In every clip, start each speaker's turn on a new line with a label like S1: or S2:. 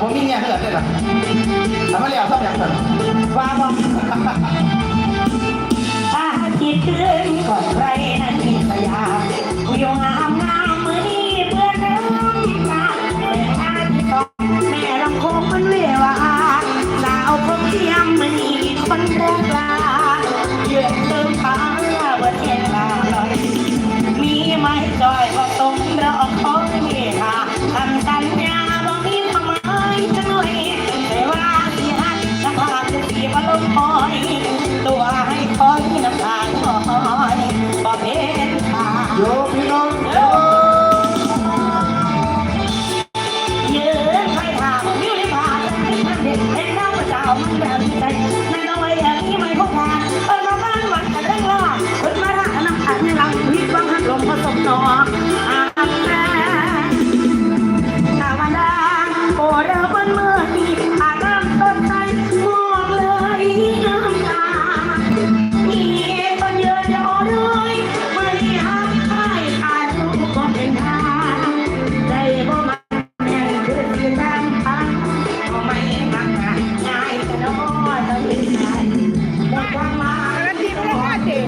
S1: ผมมีเงี้ยเหือดเลยหรอทำมาแล้วทำอย่างนั้นว่าบ้าง
S2: อาทิตย์ขึ้ก่อนใครนั้นมีสยามกูยงามงามมือนี้เพื่อนเริ่มมาแต่อาทิต้องแม่ลำโคงมันเววาสาวผมเทียมมัน เป็นข้าพเจ้ามันแบบที่ใจในเอาไว้แอบที่ไม่พบทางเออมาบ้านวันกันเร่งล่าคนมาหาน้ำขันในหลังวิทย์บังหักลมผสมหนอ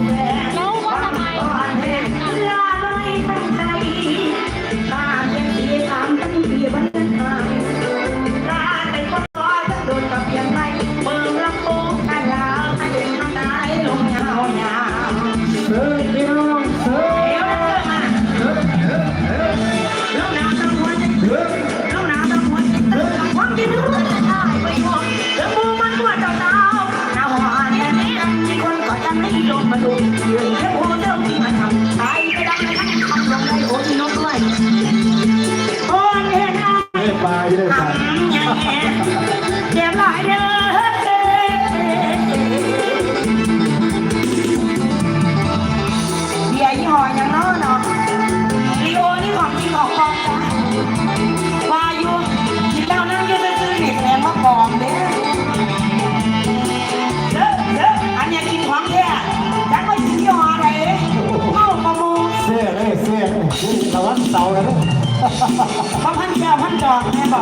S2: Amen. ม่ยได้ได้วะไปด้ปลเดี๋ยวไลาย
S1: เด้อ เสีย
S2: งระวังเสาแล้วลูกาพันแก้วพันจอกแม่บอก